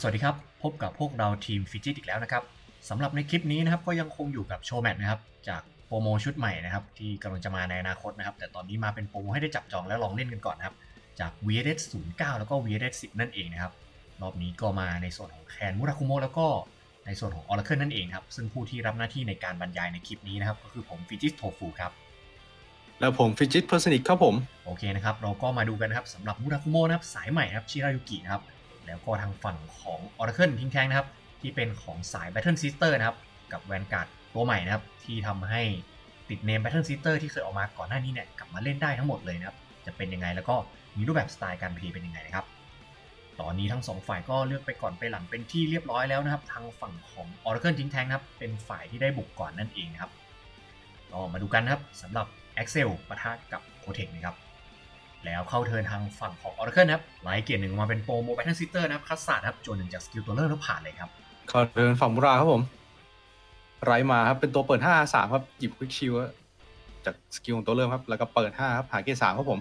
สวัสดีครับ พบกับพวกเราทีมฟิจิตอีกแล้วนะครับสำหรับในคลิปนี้นะครับก็ยังคงอยู่กับโชว์แมทนะครับจากโปรโมชุดใหม่นะครับที่กำลังจะมาในอนาคตนะครับ แต่ตอนนี้มาเป็นโปรโมให้ได้จับจองและลองเล่นกันก่อนนะครับ จาก VS 09 แล้วก็ VS 10นั่นเองนะครับ รอบนี้ก็มาในส่วนของแคนมุราคุโมะแล้วก็ในส่วนของ Oracle นั่นเองครับ ซึ่งผู้ที่รับหน้าที่ในการบรรยายในคลิปนี้นะครับ ก็คือผมฟิจิตโทฟูครับแล้วผมฟิจิตเพอร์สนิกครับผมโอเคนะครับเราก็มาดูกันนะครับสำหรับมุราคุโมะนะครับสายใหม่นะครับชิรายุกินะครับ แล้วก็ทางฝั่งของ Oracle ทิ้งแทงนะครับ ที่เป็นของสาย Battle Sister นะครับ กับแวนการ์ดตัวใหม่นะครับ ที่ทำให้ติดเนม Battle Sister ที่เคยออกมาก่อนหน้านี้เนี่ยกลับมาเล่นได้ทั้งหมดเลยนะครับ จะเป็นยังไงแล้วก็มีรูปแบบสไตล์การเพลย์เป็นยังไงนะครับ ตอนนี้ทั้งสองฝ่ายก็เลือกไปก่อนไปหลังเป็นที่เรียบร้อยแล้วนะครับ ทางฝั่งของ Oracle ทิ้งแทงนะครับ เป็นฝ่ายที่ได้บุกก่อนนั่นเองนะครับก็มาดูกันนะครับสำหรับ Excel ปะทะกับ p o t e c นะครับ แล้วเข้าเทินทางฝั่งของ Oracle นะครับไลท์เกียร์หนึ่งมาเป็นโปรโมแบทเทิลซิสเตอร์นะครับคัสซาดครับโจนหนึ่งจากสกิลตัวเริ่มแล้วผ่านเลยครับเข้าเดินฝั่งมุราครับผมไรมาครับเป็นตัวเปิด5 3ครับหยิบควิกชิลจากสกิลของตัวเริ่มครับ แล้วก็เปิด5ครับหาเกรดสามครับผม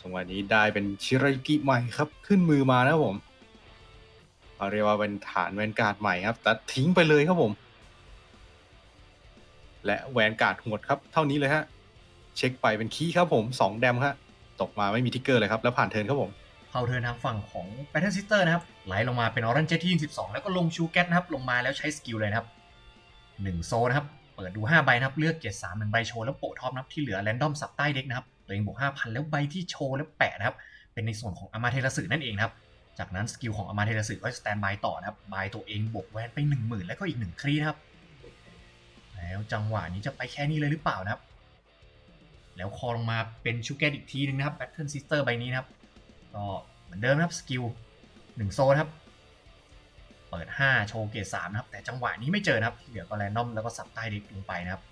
จังหวะนี้ได้เป็นชิรากิใหม่ครับ ขึ้นมือมานะครับผมเขาเรียกว่าเป็นฐานแวนการ์ดใหม่ครับแต่ทิ้งไปเลยครับผม และแวนการ์ดหวดครับ เท่านี้เลยฮะ เช็คไปเป็นคีย์ครับผม2แดมครับ ตกมาไม่มีทิกเกอร์เลยครับ แล้วผ่านเทิร์นครับผมเข้าเทิร์นทางฝั่งของ Battle Sister นะครับไหลลงมาเป็น Orange Jet ที่ 22 แล้วก็ลงชูแกตนะครับ ลงมาแล้วใช้สกิลเลยนะครับ 1 โซนะครับ เปิดดู 5 ใบนะครับ เลือกเกียร3 1ใบโชว์แล้วโปะท็อปนะครับ ที่เหลือแรนดอมสับใต้เด็กนะครับ ตัวเองบวก5,000 แล้วใบที่โชว์แล้วแปะนะครับ เป็นในส่วนของอามาเทราสึนั่นเองครับจากนั้นสกิลของอามาเทราสึก็สแตนบายต่อนะครับบายตัวเองบวกแวนไป 10,000 แล้วก็อีก1ครีนะครับแล้วจังหวะนี้จะไปแค่นี้เลยหรือเปล่านะครับ แล้วคอลงมาเป็นชูแกตอีกทีนึงนะครับ Battle Sister ใบนี้นะครับ ก็เหมือนเดิมนะครับสกิล1โซนครับ เปิด 5 โชว์เกรด3นะครับ แต่จังหวะนี้ไม่เจอนะครับที่เหลือก็แรนดอมแล้วก็สับใต้เด็กลงไปนะครับ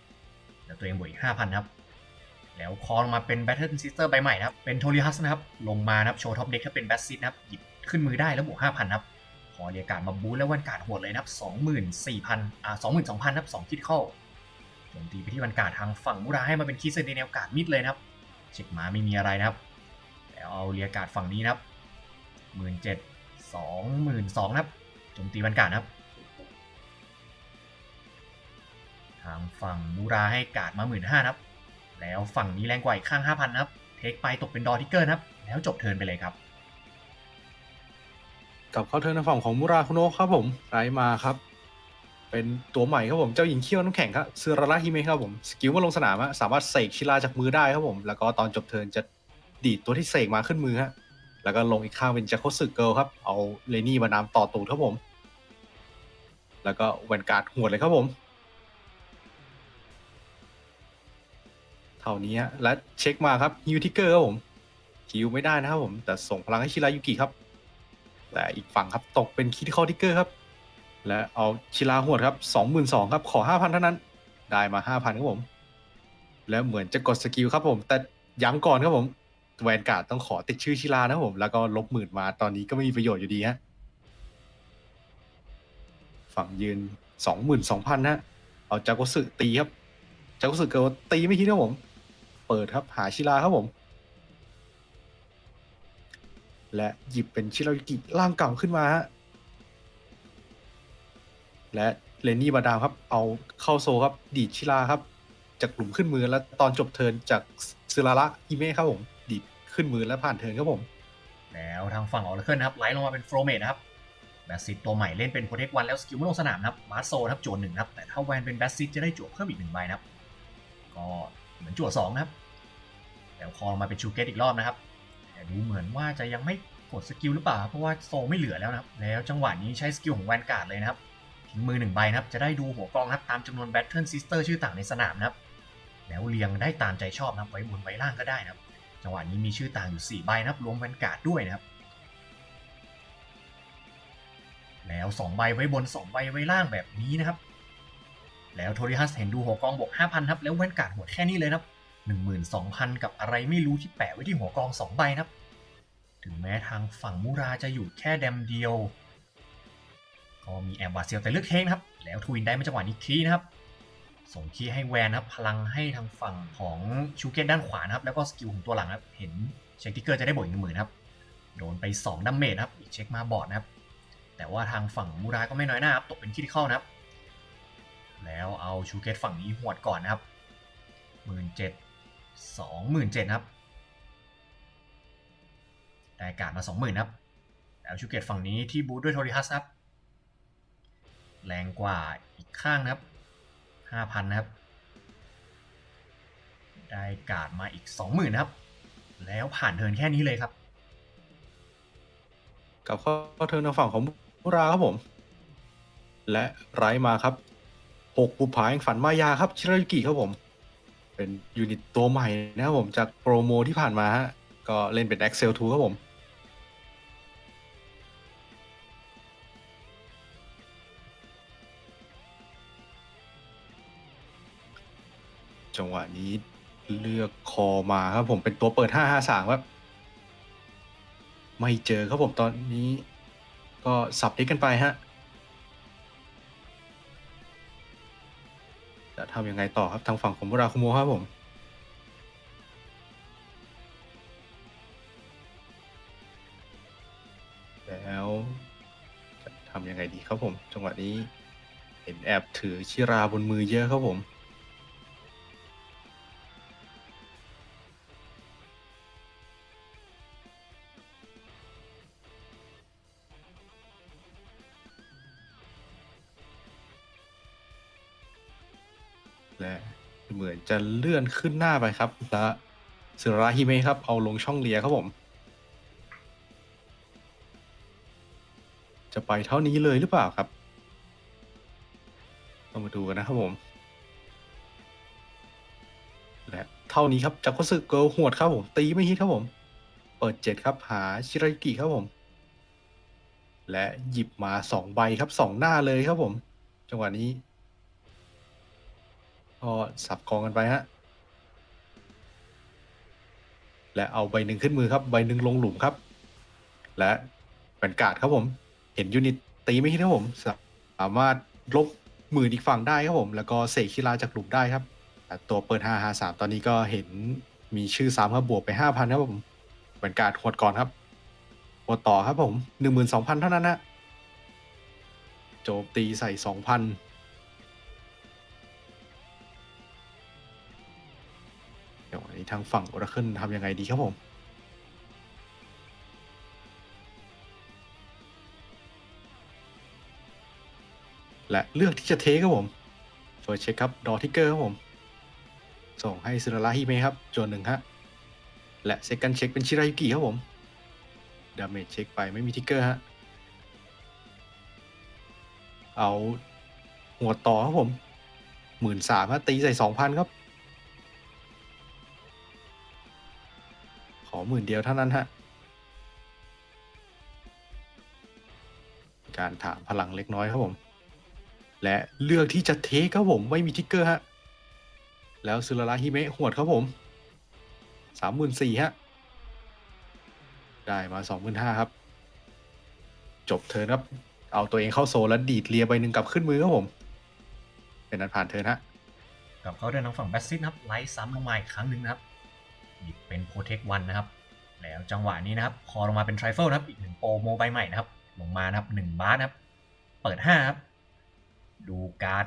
เดี๋ยวตัวเองบวกอีก5,000ครับ แล้วคอลงมาเป็น Battle Sister ใบใหม่นะครับ เป็นโทริฮัสนะครับ ลงมานะครับโชว์ท็อปเด็กถ้าเป็นแบสซิตนะครับหยิบขึ้นมือได้แล้วบวก5,000ครับขอเรียกการมาบูทแล้ววันการโหดเลยนะครับ24,000อ่า22,000นะครับ2คิดเข้า โจมตีไปที่วันกาดทางฝั่งมุราให้มาเป็นคีเซนติเนลกาดมิดเลยนะครับ เช็คมาไม่มีอะไรนะครับ แล้วเอาเรียกาดฝั่งนี้นะครับหมื่นเจ็ดสองหมื่นสองนะครับโจมตีวันกาดนะครับ ทางฝั่งมูราให้กาดมาหมื่นห้านะครับ แล้วฝั่งนี้แรงกว่าอีกข้างห้าพันนะครับ เทคไปตกเป็นดอทิกเกอร์นะครับ แล้วจบเทิร์นไปเลยครับกลับเข้าเทิร์นทางฝั่งของมุราคุโนะครับผมไรมาครับ เป็นตัวใหม่ครับผมเจ้าหญิงเขี้ยวน้ำแข็งครับเซอราฮิเมะครับผมสกิลเมื่อลงสนามอะสามารถเสกชิลาจากมือได้ครับผม แล้วก็ตอนจบเทิร์นจะดีดตัวที่เสกมาขึ้นมือฮะแล้วก็ลงอีกข้างเป็นจักโคสึเกิลครับ เอาเลนี่มานำต่อตูดครับผม แล้วก็แวนการ์ดหัวดเลยครับผม เท่านี้และเช็คมาครับฮิวทิกเกอร์ครับผมฮิวไม่ได้นะครับผม แต่ส่งพลังให้ชิรายุกิครับ แต่อีกฝั่งครับตกเป็นคิดคอทิกเกอร์ครับ และเอาชิลาหวดครับสองหมื่นสองครับขอห้าพันเท่านั้น ได้มาห้าพันครับผม แล้วเหมือนจะกดสกิลครับผม แต่ย้ำก่อนครับผมแวนการ์ดต้องขอติดชื่อชิลานะครับผมแล้วก็ลบหมื่นมาตอนนี้ก็ไม่มีประโยชน์อยู่ดีฮะฝั่งยืนสองหมื่นสองพันนะเอาจากุสึตีครับจากุสึเกิลตีไม่คิดครับผม เปิดครับหาชิลาครับผม และหยิบเป็นชิรายุกิร่างเก่าขึ้นมาฮะ และเลนนี่บาดามครับ เอาเข้าโซครับ ดีดชิลาครับ จากกลุ่มขึ้นมือแล้วตอนจบเทินจากซึราระอิเมะครับผมดีดขึ้นมือและผ่านเทินครับผม แล้วทางฝั่งออร์เคิลนะครับไหลลงมาเป็นโฟรเมดนะครับแบสซิตตัวใหม่เล่นเป็นโปรเทควันแล้วสกิลไม่ลงสนามนะครับมาโซครับจวนหนึ่งครับแต่ถ้าแวนเป็นแบสซิตจะได้จั่วเพิ่มอีกหนึ่งใบนะครับ ก็เหมือนจั่วสองนะครับแล้วคอลงมาเป็นชูเกตอีกรอบนะครับแต่ดูเหมือนว่าจะยังไม่กดสกิลหรือเปล่า เพราะว่าโซไม่เหลือแล้วนะครับ แล้วจังหวะนี้ใช้สกิลของแวนการ์ดเลยนะครับ ทิ้งมือหนึ่งใบนะครับ จะได้ดูหัวกองครับตามจำนวนแบทเทิลซิสเตอร์ชื่อต่างในสนามนะครับ แล้วเรียงได้ตามใจชอบนะครับไว้บนไว้ล่างก็ได้นะครับ จังหวะนี้มีชื่อต่างอยู่ 4 ใบนะครับรวมแวนการ์ดด้วยนะครับ แล้ว 2 ใบไว้บน 2 ใบไว้ล่างแบบนี้นะครับ แล้วโทริฮัสเห็นดูหัวกองบวก5,000ครับแล้วแวนการ์ดหัวแค่นี้เลยนะครับ12,000 กับอะไรไม่รู้ที่แปะไว้ที่หัวกอง 2 ใบนะครับ ถึงแม้ทางฝั่งมูราจะอยู่แค่แดมเดียว ก็มีแอบบาเซียลแต่เลือกเทคนะครับ แล้วทวินได้มาจังหวะนี้คีนะครับ ส่งคีให้แวนนะครับ พลังให้ทางฝั่งของชูเกตด้านขวานะครับ แล้วก็สกิลของตัวหลังนะครับ เห็นเช็คทิกเกอร์จะได้บวกอีกหนึ่งหมื่นครับ โดนไป2ดัมเมจนะครับ อีกเช็คมาบอดนะครับ แต่ว่าทางฝั่งมูราก็ไม่น้อยหน้าครับ ตกเป็นคิดเข้านะครับ แล้วเอาชูเกตฝั่งนี้หวดก่อนนะครับหมื่นเจ็ดสองหมื่นเจ็ดครับ ได้การมาสองหมื่นครับ แล้วชูเกตฝั่งนี้ที่บูทด้วยโทริฮัสครับ แรงกว่าอีกข้างนะครับห้าพันะครับ ได้การ์ดมาอีกสองหมื่นครับ แล้วผ่านเทินแค่นี้เลยครับ กับข้อเทินทางฝั่งของมุราครับผม และไรมาครับหกบุปผาแห่งฝันมายาครับ ชิรายุกิครับผม เป็นยูนิตตัวใหม่นะครับผมจากโปรโมที่ผ่านมาฮะ ก็เล่นเป็น Excel 2 ครับผม จังหวะนี้เลือกคอมาครับผมเป็นตัวเปิด 553 ครับ ไม่เจอครับผมตอนนี้ ก็สับด็กกันไปฮะจะทำยังไงต่อครับทางฝั่งของมุราคุโมครับผม แล้วจะทำยังไงดีครับผม จังหวะนี้เห็นแอบถือชิราบนมือเยอะครับผม จะเลื่อนขึ้นหน้าไปครับและสุราฮิเมะครับ เอาลงช่องเลียครับผม จะไปเท่านี้เลยหรือเปล่าครับ ต้องมาดูกันนะครับผม และเท่านี้ครับจากก็สึกเกิลหวดครับผม ตีไม่ฮิตครับผม เปิดเจ็ดครับ หาชิรากิครับผม และหยิบมาสองใบครับสองหน้าเลยครับผม จังหวะนี้ ก็สับกองกันไปฮะ และเอาใบหนึ่งขึ้นมือครับ ใบหนึ่งลงหลุมครับ และเป็นการ์ดครับผม เห็นยูนิตตีไม่ฮิตครับผม สามารถลบหมื่นอีกฝั่งได้ครับผม แล้วก็เสกคีราจากหลุมได้ครับแต่ตัวเปิด5 5 3ตอนนี้ก็เห็นมีชื่อซ้ำครับบวกไป5,000ครับผมเป็นการ์ดหวดก่อนครับหวดต่อครับผม12,000เท่านั้นนะโจมตีใส่2,000างฝั่ง Oracle ทำยังไงดีครับผมและเลือกที่จะเทครับผมเฟิร์สเช็คครับดอทิกเกอร์ครับผม ส่งให้ซึนาระฮิเมะครับจนหนึ่งฮะ และเซคันเช็คเป็นชิรายุกิครับผม ดาเมจเช็คไปไม่มีทิกเกอร์ฮะ เอาหัวต่อครับผมหมื่นสามฮะตีใส่สองพันครับ หมื่นเดียวเท่านั้นฮะ การถามพลังเล็กน้อยครับผม และเลือกที่จะเทคครับผมไม่มีทิกเกอร์ฮะ แล้วซึราระฮิเมะหวดครับผมสามหมื่นสี่ฮะ ได้มาสองหมื่นห้าครับ จบเทิร์นครับ เอาตัวเองเข้าโซนแล้วดีดเลียใบหนึ่งกลับขึ้นมือครับผม เป็นนันผ่านเทิร์นฮะกับเขาเดินทางฝั่งแบสซิสนครับไล่ซ้ำลงมาอีกครั้งหนึ่งนะครับ ยิบเป็นโปรเทควันนะครับ แล้วจังหวะนี้นะครับ คอลงมาเป็นทริเฟิลนะครับ อีกหนึ่งโปรโมใบใหม่นะครับ ลงมานะครับหนึ่งบาสนะครับ เปิดห้าครับ ดูการ์ด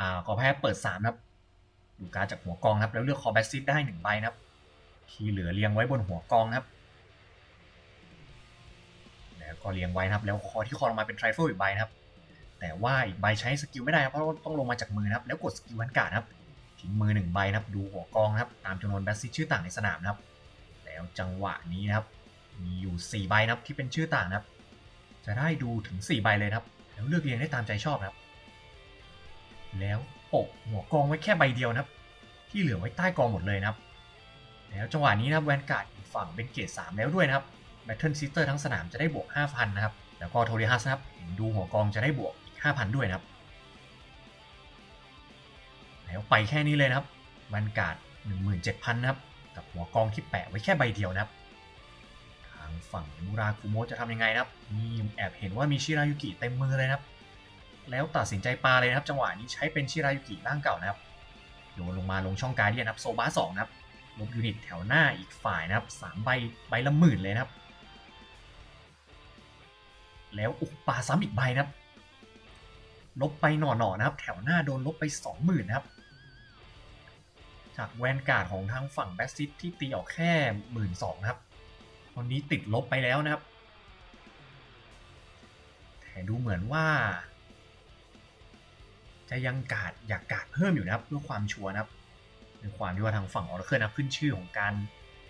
อ่าขอแพ้เปิดสามครับ ดูการ์ดจากหัวกองครับ แล้วเลือกคอแบสซิสได้หนึ่งใบนะครับ ที่เหลือเรียงไว้บนหัวกองนะครับ แล้วก็เรียงไว้นะครับ แล้วคอที่คอลงมาเป็นทริเฟิลอีกใบนะครับ แต่ว่าอีกใบใช้สกิลไม่ได้ครับ เพราะต้องลงมาจากมือนะครับ แล้วกดสกิลวันการ์ดครับ ทิ้งมือหนึ่งใบนะครับ ดูหัวกองนะครับ ตามจำนวนแบสซิชื่อต่างในสนามนะครับ แล้วจังหวะนี้นะครับ มีอยู่ 4 ใบนะครับที่เป็นชื่อต่างนะครับ จะได้ดูถึง 4 ใบเลยนะครับ แล้วเลือกเรียงได้ตามใจชอบนะครับ แล้วโปะหัวกองไว้แค่ใบเดียวนะครับ ที่เหลือไว้ใต้กองหมดเลยนะครับ แล้วจังหวะนี้นะครับแวนการ์ดอีกฝั่งเป็นเกรด3แล้วด้วยนะครับแบทเทิลซิสเตอร์ทั้งสนามจะได้บวก 5,000 นะครับ แล้วก็โทริฮัสนะครับ ดูหัวกองจะได้บวกอีก 5,000 ด้วยนะครับ ล้วไปแค่นี้เลยนะครับแวนการ์ด17,000 นะครับ กับหัวกองที่แปะไว้แค่ใบเดียวนะครับ ทางฝั่งมูราคุโมะจะทำยังไงนะครับมีแอบเห็นว่ามีชิรายุกิเต็มมือเลยนะครับ แล้วตัดสินใจปาเลยนะครับ จังหวะนี้ใช้เป็นชิรายุกิร่างเก่านะครับโยนลงมาลงช่องการเดียนะครับโซบาสองนะครับลบยูนิตแถวหน้าอีกฝ่ายนะครับสามใบใบละหมื่นเลยนะครับ แล้วอุกปาซ้ำอีกใบนะครับ ลบไปหน่อๆนะครับ แถวหน้าโดนลบไป20,000นะครับ จากแวนการ์ดของทางฝั่งแบสซิตที่ตีออกแค่หมื่นสองครับตอนนี้ติดลบไปแล้วนะครับ แต่ดูเหมือนว่า จะยังกาดอยากกาดเพิ่มอยู่นะครับเพื่อความชัวร์นะครับในความที่ว่าทางฝั่งออร์เคิลนะครับขึ้นชื่อของการ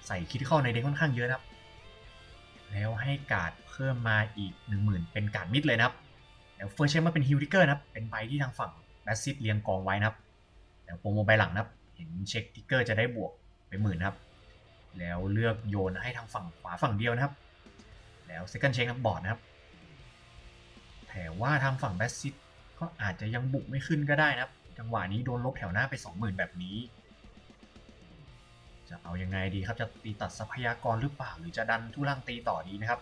ใส่คิดเข้าในเด็กค่อนข้างเยอะนะครับ แล้วให้การ์ดเพิ่มมาอีก 10,000 เป็นการ์ดมิดเลยนะครับ แล้วเฟิร์สเชคมาเป็นฮิลทิเกอร์นะครับ เป็นใบที่ทางฝั่งแบสซิตเรียงกองไว้นะครับ แล้วโปรโมใบหลังนะครับ เห็นเช็คทิกเกอร์จะได้บวกไปหมื่นนะครับ แล้วเลือกโยนให้ทางฝั่งขวาฝั่งเดียวนะครับ แล้วเซคันด์เช็คนะบอร์ดนะครับแต่ว่าทางฝั่งแบสซิตก็อาจจะยังบุกไม่ขึ้นก็ได้นะครับ จังหวะนี้โดนลบแถวหน้าไป 20,000 แบบนี้ จะเอายังไงดีครับ จะตีตัดทรัพยากรหรือเปล่า หรือจะดันทุลังตีต่อดีนะครับ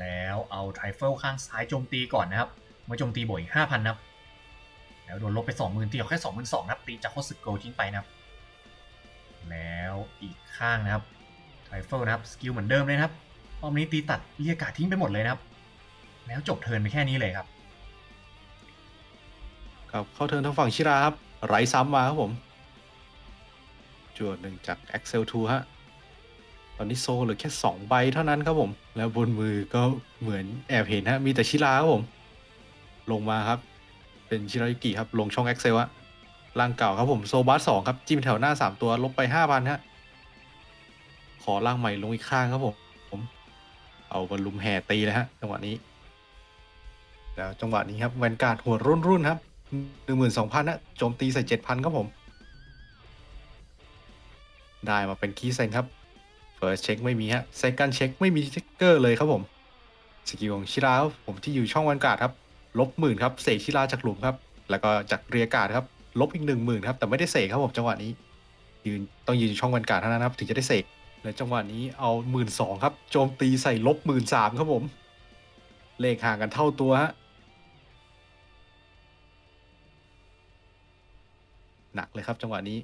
แล้วเอาไทรเฟิลข้างซ้ายโจมตีก่อนนะครับ เมื่อโจมตีบวกอีก5,000 นะครับ แล้วโดนลบไป20,000ตีออกแค่22,000นะครับตีจากโคสึโกทิ้งไปนะครับ แล้วอีกข้างนะครับไทเฟิลนะครับสกิลเหมือนเดิมเลยนะครับรอบนี้ตีตัดเรียกการทิ้งไปหมดเลยนะครับ แล้วจบเทิร์นไปแค่นี้เลยครับครับเข้าเทิร์นทางฝั่งชิราครับไรซ้ำมาครับผมจวดหนึ่งจาก Excel 2ฮะตอนนี้โซเหลือแค่ 2 ใบเท่านั้นครับผม แล้วบนมือก็เหมือนแอบเห็นฮะมีแต่ชิราครับผม ลงมาครับ เป็นชิรายุกิครับ ลงช่อง Excel ฮะร่างเก่าครับผมโซบัสสองครับ จิ้มแถวหน้า3ตัวลบไป5,000ฮะ ขอร่างใหม่ลงอีกข้างครับผมผมเอาบอลลุมแห่ตีเลยฮะ จังหวะนี้ แล้วจังหวะนี้ครับแวนการ์ดหัวรุ่นรุ่นครับหนึ่งหมื่นสองพันนะโจมตีใส่เจ็ดพันครับผม ได้มาเป็นคีย์เซนครับ First เช็คไม่มีฮะ Second เช็คไม่มีสติ๊กเกอร์เลยครับผม สกิลของชิราผมที่อยู่ช่องแวนการ์ดครับ ลบหมื่นครับเสกชิราจากหลุมครับ แล้วก็จากเรียการ์ดครับ ลบอีกหนึ่งหมื่นครับ แต่ไม่ได้เสกครับผมจังหวะนี้ ยืนต้องยืนช่องแวนการเท่านั้นครับ ถึงจะได้เสกและจังหวะนี้เอาหมื่นสองครับ โจมตีใส่ลบหมื่นสามครับผม เลขห่างกันเท่าตัวฮะหนักเลยครับจังหวะนี้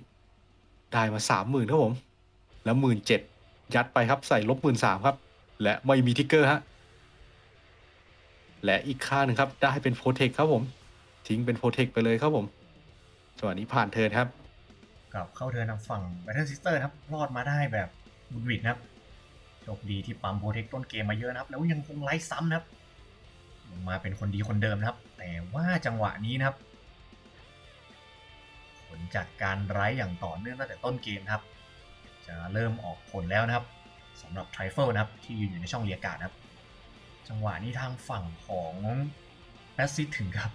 ได้มาสามหมื่นครับผม แล้วหมื่นเจ็ดยัดไปครับใส่ลบหมื่นสามครับ และไม่มีทิกเกอร์ฮะ และอีกค่าหนึ่งครับ ได้เป็นโปรเทคครับผม ทิ้งเป็นโปรเทคไปเลยครับผมจังหวะนี้ผ่านเทินครับกลับเข้าเทินทางฝั่ง Battle Sister นะครับ รอดมาได้แบบบุดวิดนะครับโชคดีที่ปั๊มโปรเทคต้นเกมมาเยอะนะครับ แล้วยังคงไล่ซ้ำนะครับลงมาเป็นคนดีคนเดิมนะครับ แต่ว่าจังหวะนี้นะครับ ผลจากการไร้อย่างต่อเนื่องตั้งแต่ต้นเกมครับ จะเริ่มออกผลแล้วนะครับสำหรับไทรเฟิลนะครับ ที่ยืนอยู่ในช่องเรียกการ์ดนะครับ จังหวะนี้ทางฝั่งของแบสซิตถึงครับ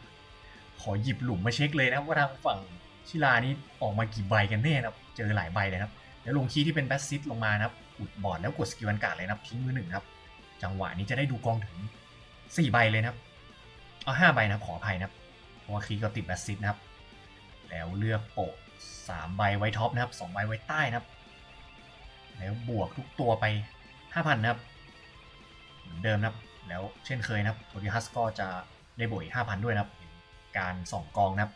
ขอหยิบหลุมมาเช็คเลยนะครับว่าทางฝั่งชิลานี่ออกมากี่ใบกันแน่นะครับ เจอหลายใบเลยครับแล้วลงคีย์ที่เป็นแบสซิตลงมานะครับอุดบอร์ดแล้วกดสกิลันการ์ดเลยนะครับทิ้งมือหนึ่งครับ จังหวะนี้จะได้ดูกองถึง 4 ใบเลยนะครับเอา5ใบนะขออภัยนะครับเพราะว่าคีย์ก็ติดแบสซิตนะครับ แล้วเลือกโปะ3ใบไว้ท็อปนะครับ2ใบไว้ใต้นะครับ แล้วบวกทุกตัวไป 5,000 นะครับ เหมือนเดิมนะครับ แล้วเช่นเคยนะครับโทดิฮัสก็จะได้บวกอีก5,000 ด้วยนะครับ การส่องกองนะครับ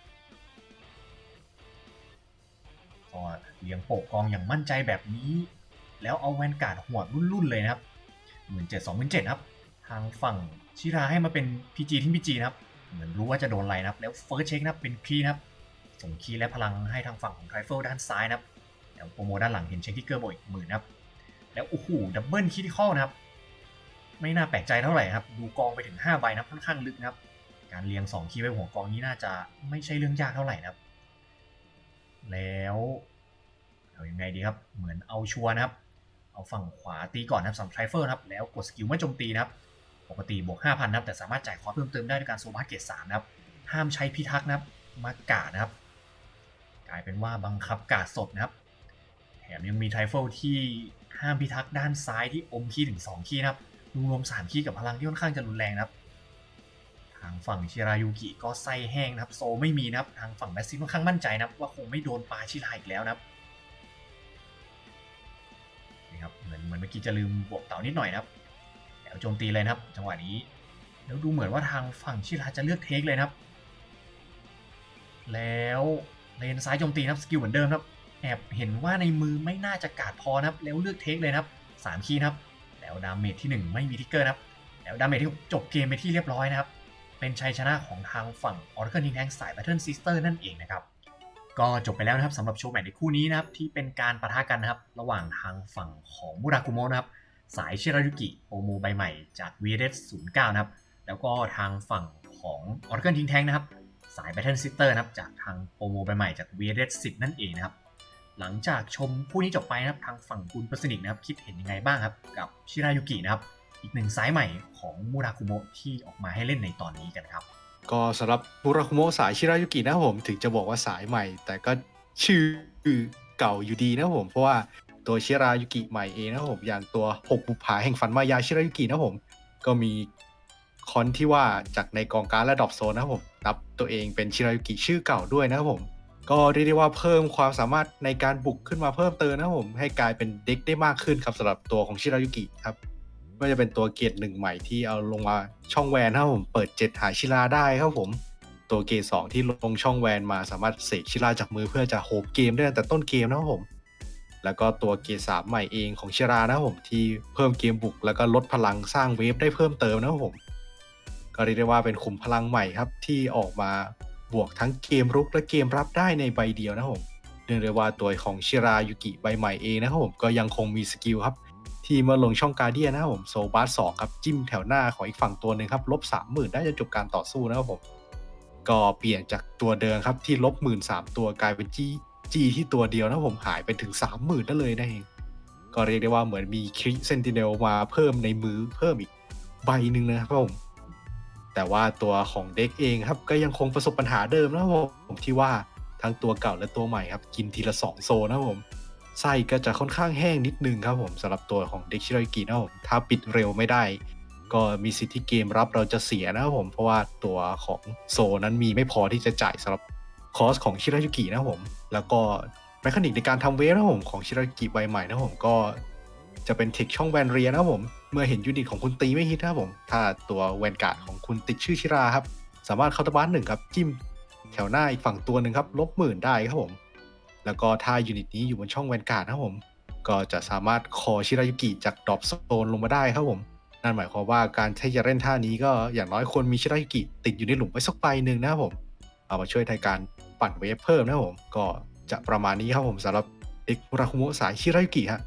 ก็เลี้ยงโปะกองอย่างมั่นใจแบบนี้ แล้วเอาแวนการ์ดหัวรุ่นๆเลยนะครับหมื่นเจ็ดสองหมื่นเจ็ดครับ ทางฝั่งชิราให้มาเป็น PG ทิ้ง PG นะครับ เหมือนรู้ว่าจะโดนอะไรนะครับ แล้วเฟิร์สเช็คนะครับเป็นคีย์นะครับ ส่งคีย์และพลังให้ทางฝั่งของไทรเฟิลด้านซ้ายนะครับแล้วโปรโมด้านหลังเห็นเช็คที่เกอร์บอีกหมื่นนะครับ แล้วโอ้โหดับเบิลคิดข้อนะครับ ไม่น่าแปลกใจเท่าไหร่ครับ ดูกองไปถึง 5 ใบนะค่อนข้างลึกนะครับ การเรียง 2 คีย์ไว้หัวกองนี้น่าจะไม่ใช่เรื่องยากเท่าไหร่นะครับ แล้วเอายังไงดีครับ เหมือนเอาชัวนะครับ เอาฝั่งขวาตีก่อนนะครับสำหรับไทรเฟิลนะครับ แล้วกดสกิลเมื่อโจมตีนะครับ ปกติบวก 5,000นะครับ แต่สามารถจ่ายคอร์สเพิ่มเติมได้ด้วยการโซบาร์เกต3นะครับ ห้ามใช้พิทักษ์นะครับ มากาดนะครับ กลายเป็นว่าบังคับกาดสดนะครับ แถมยังมีไทเฟิลที่ห้ามพิทักษ์ด้านซ้ายที่อมคีย์ถึง2คีย์นะครับ รวมๆ3คีย์กับพลังที่ค่อนข้างจะรุนแรงนะครับ ทางฝั่งชิรายุกิก็ไส้แห้งนะครับ โซไม่มีนะครับ ทางฝั่งแมสซี่ค่อนข้างมั่นใจนะครับ ว่าคงไม่โดนปาชิราอีกแล้วนะครับนี่ครับเหมือนเหมือนเมื่อกี้จะลืมบวกเต่านิดหน่อยนะครับแล้วโจมตีเลยนะครับ จังหวะนี้แล้วดูเหมือนว่าทางฝั่งชิราจะเลือกเทคเลยนะครับ แล้วเลนซ้ายโจมตีนะครับสกิลเหมือนเดิมนะครับ แอบเห็นว่าในมือไม่น่าจะกาดพอนะครับ แล้วเลือกเทคเลยนะครับสามคีนะครับ วดาเมจที่ 1 ไม่มีทิกเกอร์นะครับแล้วดาเมจที่จบเกมไปที่เรียบร้อยนะครับ เป็นชัยชนะของทางฝั่ง Oracle Team Tank สาย Battle Sister นั่นเองนะครับ ก็จบไปแล้วนะครับสำหรับโชว์แมตช์ในคู่นี้นะครับ ที่เป็นการปะทะกันนะครับ ระหว่างทางฝั่งของมุราคุโมะนะครับ สายเชิรายุกิโอโมใบใหม่จาก v d s 09นะครับ แล้วก็ทางฝั่งของ Oracle Team Tank นะครับ สาย Battle Sister นะครับจากทางโอโมใบใหม่จาก v d s 10นั่นเองนะครับ หลังจากชมคู่นี้จบไปนะครับทางฝั่งคุณประสินิกนะครับคิดเห็นยังไงบ้างครับกับชิรายุกินะครับอีกหนึ่งสายใหม่ของมุราคุโมะที่ออกมาให้เล่นในตอนนี้กันครับ ก็สำหรับบุราคุโมะสายชิรายุกินะครับผมถึงจะบอกว่าสายใหม่ แต่ก็ชื่อเก่าอยู่ดีนะครับผมเพราะว่าตัวชิรายุกิใหม่เองนะครับผมอย่างตัว6บุปผาแห่งฝันมายาชิรายุกินะครับผมก็มีคอนที่ว่าจากในกองการและดรอปโซนนะครับผมนับตัวเองเป็นชิรายุกิชื่อเก่าด้วยนะครับผม ก็เรียกได้ว่าเพิ่มความสามารถในการบุกขึ้นมาเพิ่มเติมนะครับผมให้กลายเป็นเด็กได้มากขึ้นครับสำหรับตัวของชิรายุกิครับไม่ว่าจะเป็นตัวเกรดหนึ่งใหม่ที่เอาลงมาช่องแวนนะครับผมเปิดเจ็ดหาชิราได้ครับผม ตัวเกรดสองที่ลงช่องแวนมาสามารถเสกชิราจากมือเพื่อจะโฮมเกมได้ตั้งแต่ต้นเกมนะครับผม แล้วก็ตัวเกรดสามใหม่เองของชิรานะครับผมที่เพิ่มเกมบุก แล้วก็ลดพลังสร้างเวฟได้เพิ่มเติมนะครับผมก็เรียกได้ว่าเป็นขุมพลังใหม่ครับที่ออกมา บวกทั้งเกมรุกและเกมรับได้ในใบเดียวนะครับผมเนื่องด้วยว่าตัวของชิรายุกิใบใหม่เองนะครับผมก็ยังคงมีสกิลครับ ที่มื่อลงช่องการเดียนะครับผมโซบาสสองครับจิ้มแถวหน้าของอีกฝั่งตัวหนึ่งครับลบสามหมื่นได้จนจบการต่อสู้นะครับผมก็เปลี่ยนจากตัวเดิมครับที่ลบหมื่นสามตัวกลายเป็นจี้จีที่ตัวเดียวนะครับผมหายไปถึงสามหมื่นได้เลยนั่นเองก็เรียกได้ว่าเหมือนมีคริเซนติเนลมาเพิ่มในมือเพิ่มอีกใบหนึ่งนะครับผม แต่ว่าตัวของเด็กเองครับ ก็ยังคงประสบปัญหาเดิมนะครับผมที่ว่าทั้งตัวเก่าและตัวใหม่ครับ กินทีละสองโซนนะครับผมไส้ก็จะค่อนข้างแห้งนิดนึงครับผมสำหรับตัวของเด็กชิรยุกินะครับผมถ้าปิดเร็วไม่ได้ ก็มีสิทธิ์ที่เกมรับเราจะเสียนะครับผมเพราะว่าตัวของโซนั้นมีไม่พอที่จะจ่ายสำหรับคอสของชิรายุกินะครับผมแล้วก็แมคานิกในการทำเวฟนะครับผมของชิรายุกิใบใหม่นะครับผมก็ จะเป็นเทคช่องแวนเรียนะครับผม เมื่อเห็นยูนิตของคุณตีไม่ฮิตนะครับผม ถ้าตัวแวนการ์ดของคุณติดชื่อชิราครับ สามารถเคาน์เตอร์บาร์หนึ่งครับ จิ้มแถวหน้าอีกฝั่งตัวหนึ่งครับลบหมื่นได้ครับผม แล้วก็ถ้ายูนิตนี้อยู่บนช่องแวนการ์ดนะครับผม ก็จะสามารถคอชิรายุกิจากดรอปโซนลงมาได้ครับผม นั่นหมายความว่าการที่จะเล่นท่านี้ก็อย่างน้อยคนมีชิรายุกิติดอยู่ในหลุมไว้สักใบหนึ่งนะครับผม เอามาช่วยในการปั่นเวฟเพิ่มนะครับผม ก็จะประมาณนี้ครับผมสำหรับเด็กราคุโมะสายชิรายุกิฮะ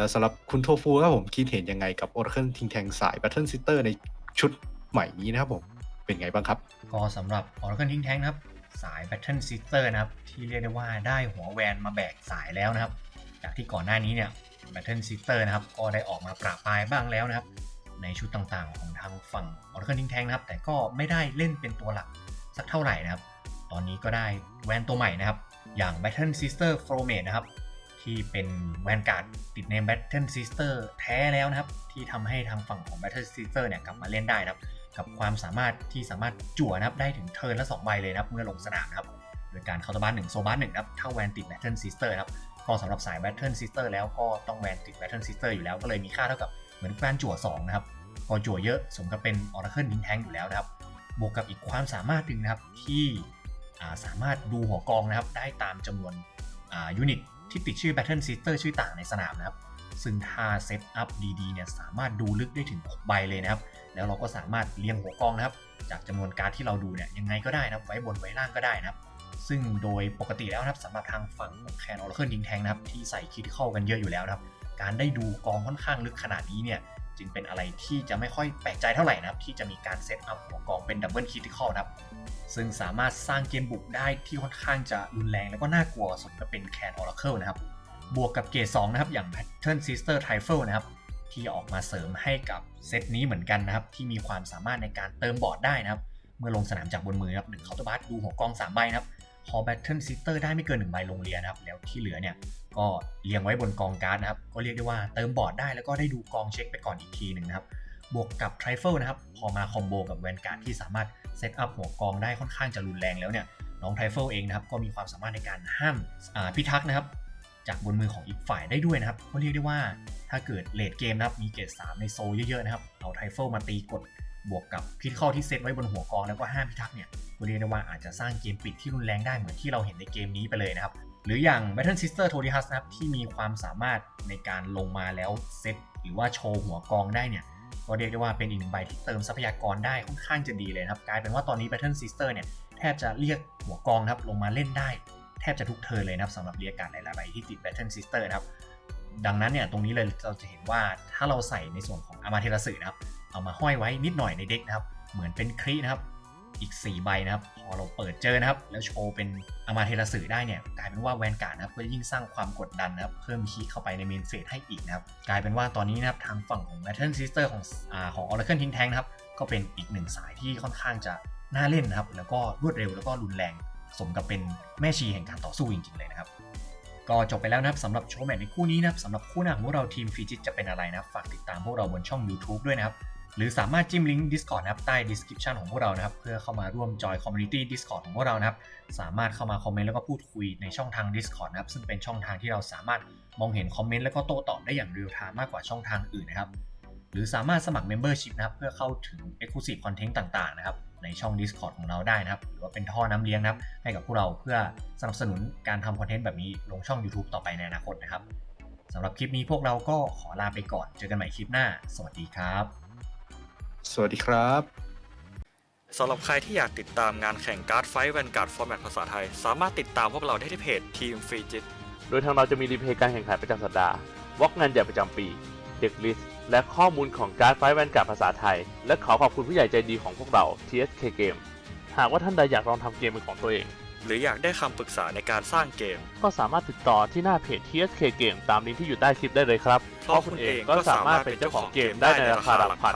แล้วสำหรับคุณโทฟูครับผมคิดเห็นยังไงกับ Oracle ทิงแทงสาย Battle Sister ในชุดใหม่นี้นะครับผมเป็นไงบ้างครับ ก็สำหรับ Oracle Think Tank นะครับ สาย Battle Sister นะครับ ที่เรียกได้ว่าได้หัวแวนมาแบกสายแล้วนะครับ จากที่ก่อนหน้านี้เนี่ย Battle Sister นะครับ ก็ได้ออกมาปราบปรายบ้างแล้วนะครับ ในชุดต่างๆ ของทางฝั่ง Oracle Think Tank นะครับ แต่ก็ไม่ได้เล่นเป็นตัวหลักสักเท่าไหร่นะครับ ตอนนี้ก็ได้แวนตัวใหม่นะครับ อย่าง Battle Sister f r o m a t e นะครับ ที่เป็นแวนการ์ดติดใน Battle Sister แท้แล้วนะครับ ที่ทำให้ทางฝั่งของ Battle Sister เนี่ยกลับมาเล่นได้นะครับ กับความสามารถที่สามารถจั่วนะครับได้ถึงเทิร์นละ2ใบเลยนะครับเมื่อลงสนามนะครับ โดยการเคาน์เตอร์บ้านหนึ่งโซบ้านหนึ่งนะครับถ้าแวนติด Battle Sister นะครับก็สำหรับสาย Battle Sister แล้วก็ต้องแวนติด Battle Sister อยู่แล้วก็เลยมีค่าเท่ากับเหมือนแวนจั่ว2นะครับก็จั่วเยอะสมกับเป็น Oracle Ning Tank อยู่แล้วนะครับบวกกับอีกความสามารถหนึ่งนะครับที่สามารถดูหัวกองนะครับได้ตามจำนวนยูนิต ที่ติดชื่อ Battle Sister ชื่อต่างในสนามนะครับ ซึ่งถ้าเซตอัพดีๆเนี่ยสามารถดูลึกได้ถึง 6 ใบเลยนะครับ แล้วเราก็สามารถเรียงหัวกองนะครับ จากจำนวนการที่เราดูเนี่ยยังไงก็ได้นะครับ ไว้บนไว้ล่างก็ได้นะครับ ซึ่งโดยปกติแล้วนะครับสำหรับทางฝั่งของแคนออร์เคิลดิงแทงนะครับที่ใส่คิดเข้ากันเยอะอยู่แล้วนะครับ การได้ดูกองค่อนข้างลึกขนาดนี้เนี่ยจึงเป็นอะไรที่จะไม่ค่อยแปลกใจเท่าไหร่นะครับ ที่จะมีการเซตอัพหัวกองเป็นดับเบิลคิดเข้านะครับ ซึ่งสามารถสร้างเกมบุกได้ที่ค่อนข้างจะรุนแรงแล้วก็น่ากลัวสมกับเป็นแคนออร์เคิลนะครับ บวกกับเกรด2นะครับ อย่าง Pattern Sister Trifle นะครับ ที่ออกมาเสริมให้กับเซตนี้เหมือนกันนะครับ ที่มีความสามารถในการเติมบอร์ดได้นะครับ เมื่อลงสนามจากบนมือครับหนึ่งเคาน์เตอร์บัสดูหัวกอง3ใบนะครับพอ Battle Sister ได้ไม่เกิน1ใบลงเรียนนะครับ แล้วที่เหลือเนี่ยก็เรียงไว้บนกองการ์ดนะครับ ก็เรียกได้ว่าเติมบอร์ดได้แล้วก็ได้ดูกองเช็คไปก่อนอีกทีหนึ่งนะครับ บวกกับ Trifle นะครับ พอมาคอมโบกับแวนการ์ดที่สามารถเซตอัพหัวกองได้ค่อนข้างจะรุนแรงแล้วเนี่ยน้อง Trifle เองนะครับก็มีความสามารถในการห้ามพิทักษ์นะครับจากบนมือของอีกฝ่ายได้ด้วยนะครับก็เรียกได้ว่าถ้าเกิดเลดเกมนะครับมีเกรด3ในโซเยอะๆนะครับเอาไทเฟิลมาตีกดบวกกับพิทเข้าที่เซตไว้บนหัวกองแล้วก็ห้ามพิทักษ์เนี่ยก็เรียกได้ว่าอาจจะสร้างเกมปิดที่รุนแรงได้เหมือนที่เราเห็นในเกมนี้ไปเลยนะครับหรืออย่าง Battle Sister t o d i h u s นะครับที่มีความสามารถในการลงมาแล้วเซตหรือว่าโชว์หัวกองได้เนี่ย ก็เรียกได้ว่าเป็นอีกหนึ่งใบที่เติมทรัพยากรได้ค่อนข้างจะดีเลยครับกลายเป็นว่าตอนนี้ Battle Sister เนี่ยแทบจะเรียกหัวกองนะครับลงมาเล่นได้ แทบจะทุกเทิร์นเลยนะครับสำหรับเรียกการหลายๆใบที่ติด Battle Sister นะครับดังนั้นเนี่ยตรงนี้เลยเราจะเห็นว่าถ้าเราใส่ในส่วนของอามาเทลสึนะครับเอามาห้อยไว้นิดหน่อยในเด็กนะครับเหมือนเป็นครีนะครับ อีก 4 ใบนะครับ พอเราเปิดเจอนะครับ แล้วโชว์เป็นอามาเทราสึได้เนี่ยกลายเป็นว่าแวนการ์ดนะครับก็ยิ่งสร้างความกดดันนะครับ เพิ่มคีเข้าไปในเมนเฟสให้อีกนะครับ กลายเป็นว่าตอนนี้นะครับทางฝั่งของ Battle Sister ของอ่าของ Oracle Think Tank นะครับก็เป็นอีกหนึ่งสายที่ค่อนข้างจะน่าเล่นนะครับ แล้วก็รวดเร็วแล้วก็รุนแรง สมกับเป็นแม่ชีแห่งการต่อสู้จริงๆเลยนะครับก็จบไปแล้วนะครับสำหรับโชว์แมตช์ในคู่นี้นะครับสำหรับคู่หน้าของพวกเราทีมฟิจิตจะเป็นอะไรนะฝากติดตามพวกเราบนช่อง YouTube ด้วยนะครับ หรือสามารถจิ้มลิงก์ Discord นะครับใต้ description ของพวกเรานะครับ เพื่อเข้ามาร่วมจอย Community Discord ของพวกเรานะครับ สามารถเข้ามาคอมเมนต์แล้วก็พูดคุยในช่องทาง Discord นะครับ ซึ่งเป็นช่องทางที่เราสามารถมองเห็นคอมเมนต์แล้วก็โต้ตอบได้อย่างเรียลไทม์มากกว่าช่องทางอื่นนะครับหรือสามารถสมัคร Membership นะครับ เพื่อเข้าถึง Exclusive Content ต่างๆนะครับในช่อง Discord ของเราได้นะครับ หรือว่าเป็นท่อน้ำเลี้ยงนะครับ ให้กับพวกเราเพื่อสนับสนุนการทำคอนเทนต์แบบนี้ลงช่อง YouTube ต่อไปในอนาคตนะครับสำหรับคลิปนี้พวกเราก็ขอลาไปก่อน เจอกันใหม่คลิปหน้า สวัสดีครับ สวัสดีครับสำหรับใครที่อยากติดตามงานแข่งการ์ดไฟท์แวนการ์ดฟอร์แมตภาษาไทย สามารถติดตามพวกเราได้ที่เพจทีมฟรีจิตโดยทางเราจะมีรีเพลย์การแข่งขันประจำสัปดาห์วอกงานใหญ่ประจำปี เด็กลิสต์และข้อมูลของการดไฟท์แวนการ์ดภาษาไทย และขอขอบคุณผู้ใหญ่ใจดีของพวกเรา TSK Game หากว่าท่านใดอยากลองทำเกมเป็นของตัวเอง หรืออยากได้คำปรึกษาในการสร้างเกม ก็สามารถติดต่อที่หน้าเพจ TSK Game ตามลิงก์ที่อยู่ใต้คลิปได้เลยครับเพราะคุณเองก็สามารถเป็นเจ้าของเกมได้ในราคาหลักพัน